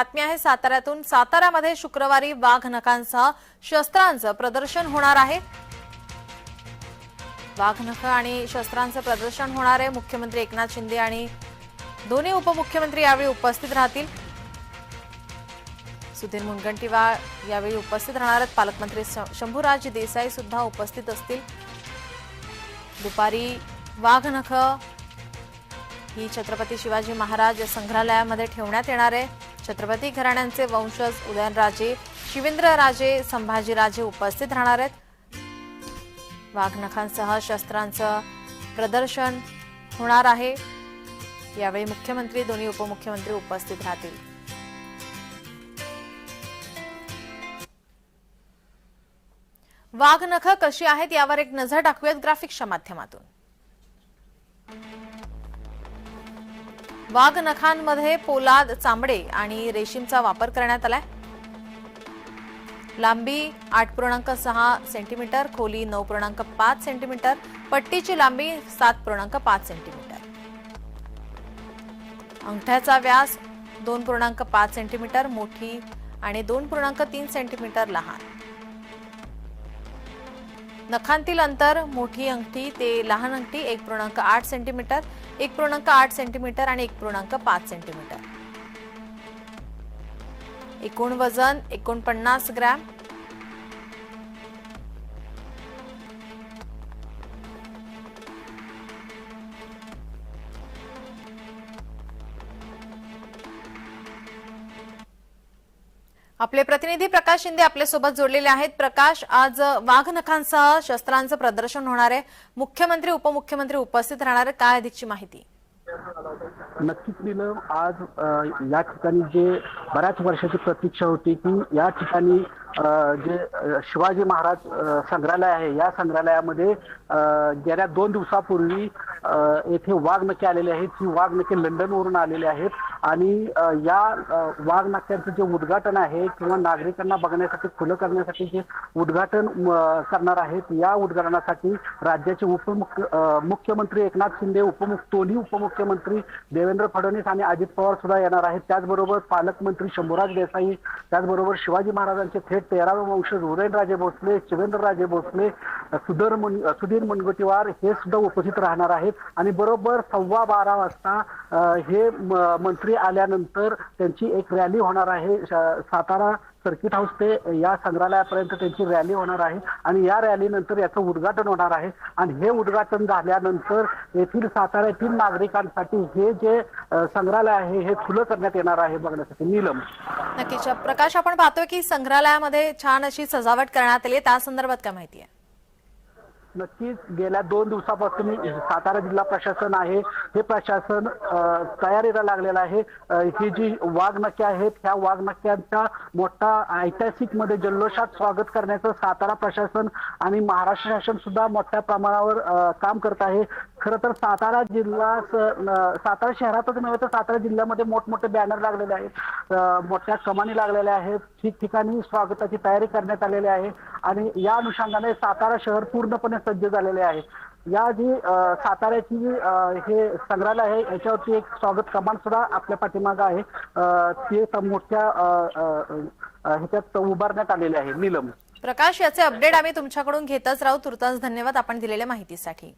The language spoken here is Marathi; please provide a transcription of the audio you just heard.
बातमी आहे साताऱ्यातून. साताऱ्यामध्ये शुक्रवारी वाघ नखांचा शस्त्रांचं प्रदर्शन होणार आहे. वाघ नख आणि शस्त्रांचं प्रदर्शन होणार आहे. मुख्यमंत्री एकनाथ शिंदे आणि दोन्ही उपमुख्यमंत्री यावेळी उपस्थित राहतील. सुधीर मुनगंटीवार यावेळी उपस्थित राहणार आहेत. पालकमंत्री शंभूराज देसाई सुद्धा उपस्थित असतील. दुपारी वाघ नख ही छत्रपती शिवाजी महाराज संग्रहालयामध्ये ठेवण्यात येणार आहे. छत्रपती घराण्यांचे वंशज उदयनराजे शिवेंद्रराजे संभाजीराजे उपस्थित राहणार आहेत. वाघनखांसह शस्त्रांचं प्रदर्शन होणार आहे. यावेळी मुख्यमंत्री दोन्ही उपमुख्यमंत्री उपस्थित राहतील. वाघनख कशी आहेत यावर एक नजर टाकूयात ग्राफिक्सच्या माध्यमातून. वाघ नखांमध्ये पोलाद चांबडे आणि रेशीमचा वापर करण्यात आलाय. लांबी आठ पूर्णांक सहा सेंटीमीटर खोली नऊ पूर्णांक पाच सेंटीमीटर पट्टीची लांबी सात पूर्णांक पाच सेंटीमीटर. अंगठ्याचा व्यास दोन पूर्णांक पाच सेंटीमीटर मोठी आणि दोन पूर्णांक तीन सेंटीमीटर लहान. नखांतील अंतर मोठी अंगठी ते लहान अंगठी एक पूर्णांक आठ सेंटीमीटर एक पूर्णांक आठ सेंटीमीटर आणि एक पूर्णांक पाच सेंटीमीटर एकूण वजन एकोणपन्नास ग्रॅम. आपले प्रतिनिधी प्रकाश शिंदे आपल्यासोबत जोडलेले आहेत. प्रकाश आज वाघनखांसह शस्त्रांचं प्रदर्शन होणार आहे. मुख्यमंत्री उपमुख्यमंत्री उपस्थित राहणार काय अधिकची माहिती? नक्कीच नीलम. आज या ठिकाणी जे बऱ्याच वर्षाची प्रतीक्षा होती की या ठिकाणी जे शिवाजी महाराज संग्रहालय आहे या संग्रहालयामध्ये गेल्या दोन दिवसापूर्वी येथे येथे वाघनखे आलेले आहेत. ही वाघनखे लंडनवरून आलेले आहेत. आणि या वाघ वाघनख्यांचं जे उद्घाटन आहे किंवा नागरिकांना बघण्यासाठी खुलं करण्यासाठी जे उद्घाटन करणार आहेत या उद्घाटनासाठी राज्याचे उपमुख्य मुख्यमंत्री एकनाथ शिंदे उपमुख दोन्ही उपमुख्यमंत्री देवेंद्र फडणवीस आणि अजित पवार सुद्धा येणार आहेत. त्याचबरोबर पालकमंत्री शंभूराज देसाई त्याचबरोबर शिवाजी महाराजांचे थेट तेरावे वंशज उदयनराजे भोसले शिवेंद्रराजे भोसले सुधीर मुन सुधीर मुनगंटीवार हे सुद्धा उपस्थित राहणार आहेत. आणि बरोबर सव्वा बारा वाजता हे मंत्री आल्यानंतर त्यांची एक रॅली होणार आहे. सातारा सर्किट हाऊस ते या संग्रहालयापर्यंत त्यांची रॅली होणार आहे. आणि या रॅलीनंतर याचं उद्घाटन होणार आहे. आणि हे उद्घाटन झाल्यानंतर येथील साताऱ्यातील नागरिकांसाठी हे जे संग्रहालय आहे हे खुलं करण्यात येणार आहे बघण्यासाठी. नीलम. नक्कीच. प्रकाश आपण पाहतोय की संग्रहालयामध्ये छान अशी सजावट करण्यात आली त्या संदर्भात काय माहिती आहे? नक्कीच गेल्या दोन दिवसापासून सातारा जिल्हा प्रशासन आहे. हे प्रशासन तयारीला लागलेलं आहे. ही जी वाघनक्या आहेत ह्या वाघनक्यांचा मोठा ऐतिहासिकमध्ये जल्लोषात स्वागत करण्याचं सातारा प्रशासन आणि महाराष्ट्र शासन सुद्धा मोठ्या प्रमाणावर काम करत आहे. खरं तर सातारा जिल्हा सातारा शहरातच नव्हे तर सातारा जिल्ह्यामध्ये मोठमोठे बॅनर लागलेले आहेत. मोठ्या कमानी लागलेल्या आहेत. ठिकठिकाणी स्वागताची तयारी करण्यात आलेली आहे. आणि या अनुषंगाने सातारा शहर पूर्णपणे सज्ज झालेले आहे. या जी साताऱ्याची जी, हे संग्रहालय आहे याच्यावरती एक स्वागत कमान सुद्धा आपल्या पाठीमागं आहे. ते मोठ्या ह्याच्यात उभारण्यात आलेले आहे नीलम. प्रकाश याचे अपडेट आम्ही तुमच्याकडून घेतच राहू. तुर्तास धन्यवाद आपण दिलेल्या माहितीसाठी.